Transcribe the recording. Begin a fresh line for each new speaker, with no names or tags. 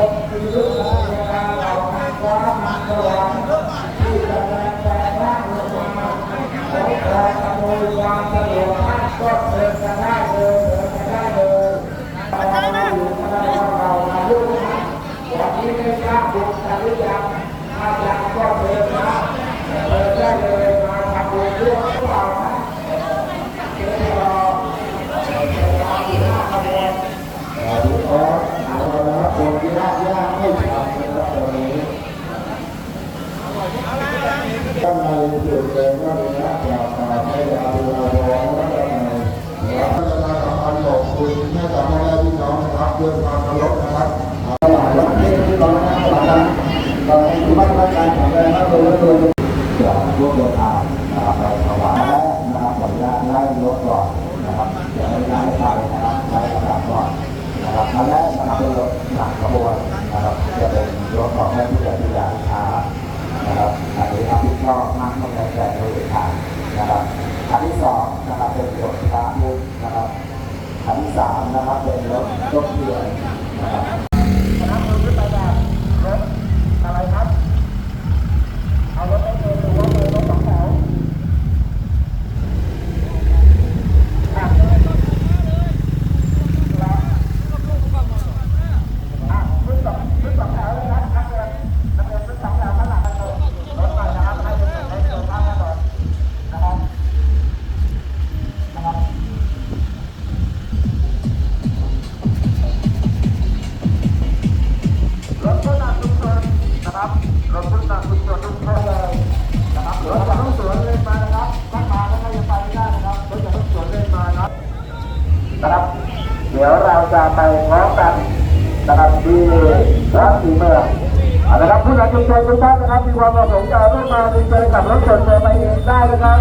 Thank you. ข้างในจุดแดงว่ามีนักปราชญ์ให้ยาดูแลร้องและข้างในและพัฒนาสัมพันธ์ขอบคุณให้กับพ่อแม่พี่น้องนะครับด้วยความเคารพนะครับหลายประเทศที่เราได้หลังเราที่มั่นมั่นใจแข็งแรงนะโดยโดยจากรวบรวมทางนะครับไปถวายและนะครับขออนุญาตไล่รถก่อนนะครับเดี๋ยวไม่ได้ไปนะครับไล่ระดับก่อน นะครับอันแรกนะครับเป็นรถหลักขบวนนะครับจะเป็นรถของแม่ผู้ใหญ่ที่ยาชานะครับอันนี้รับผิดชอบมากต้องแต่โดยทางนะครับอันที่สองนะครับเป็นรถพระมุขนะครับอันที่สามนะครับเป็นรถรถเรือนะครับ นะครับ เดี๋ยวเราจะไปพร้อมกันนะครับที่ร้านสีเมืองนะครับผู้นำชุมชนทุกท่านนะครับ มีความประสงค์จะร่วมมาดีใจกับรถส่วนตัวไปเองได้นะครับ